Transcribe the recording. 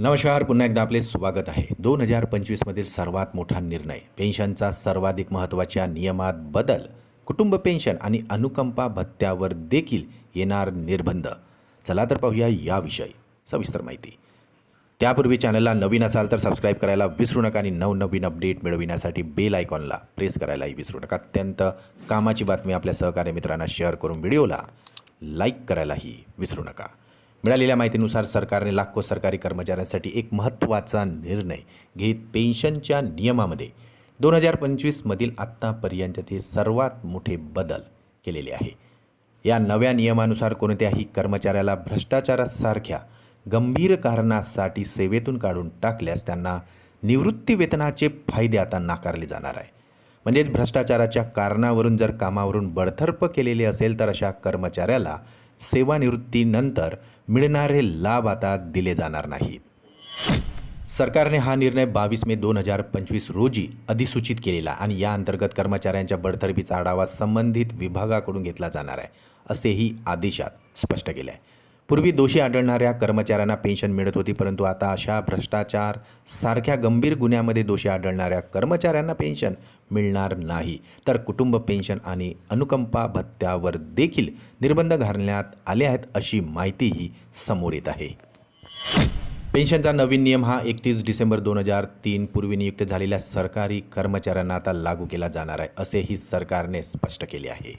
नमस्कार पुन्हा एकदा आपले स्वागत आहे. दोन हजार पंचवीसमधील सर्वात मोठा निर्णय पेन्शनचा सर्वाधिक महत्त्वाच्या नियमात बदल कुटुंब पेन्शन आणि अनुकंपा भत्त्यावर देखील येणार निर्बंध. चला तर पाहूया याविषयी सविस्तर माहिती. त्यापूर्वी चॅनलला नवीन असाल तर सबस्क्राईब करायला विसरू नका आणि नवनवीन अपडेट मिळविण्यासाठी बेल आयकॉनला प्रेस करायलाही विसरू नका. अत्यंत कामाची बातमी आपल्या सहकार्य मित्रांना शेअर करून व्हिडिओला लाईक करायलाही विसरू नका. मिळालेल्या माहितीनुसार सरकारने लाखो सरकारी कर्मचाऱ्यांसाठी एक महत्त्वाचा निर्णय घेत पेन्शनच्या नियमामध्ये दोन हजार पंचवीसमधील आत्तापर्यंतचे सर्वात मोठे बदल केलेले आहे. या नव्या नियमानुसार कोणत्याही कर्मचाऱ्याला भ्रष्टाचारासारख्या गंभीर कारणासाठी सेवेतून काढून टाकल्यास त्यांना निवृत्ती वेतनाचे फायदे आता नाकारले जाणार आहे. म्हणजेच भ्रष्टाचाराच्या कारणावरून जर कामावरून बडतर्फ केलेले असेल तर अशा कर्मचाऱ्याला सेवानिवृत्तीनंतर मिळणारे लाभ आता दिले जाणार नाहीत. सरकारने हा निर्णय बावीस मे दोन हजार पंचवीस रोजी अधिसूचित केलेला आणि या अंतर्गत कर्मचाऱ्यांच्या बडतर्फीचा आढावा संबंधित विभागाकडून घेतला जाणार आहे असेही आदेशात स्पष्ट केले आहे पूर्वी दोषी आढळणाऱ्या कर्मचाऱ्यांना पेन्शन मिळत होती परंतु आता अशा भ्रष्टाचार सारख्या गंभीर गुन्ह्यामध्ये दोषी आढळणाऱ्या कर्मचाऱ्यांना पेन्शन मिळणार नाही. तर कुटुंब पेन्शन आणि अनुकंपा भत्त्यावर देखील निर्बंध घालण्यात आले आहेत अशी माहितीही समोर येत आहे. पेन्शनचा नवीन नियम हा एकतीस डिसेंबर दोन हजार तीन पूर्वी नियुक्त झालेल्या सरकारी कर्मचाऱ्यांना आता लागू केला जाणार आहे असेही सरकारने स्पष्ट केले आहे.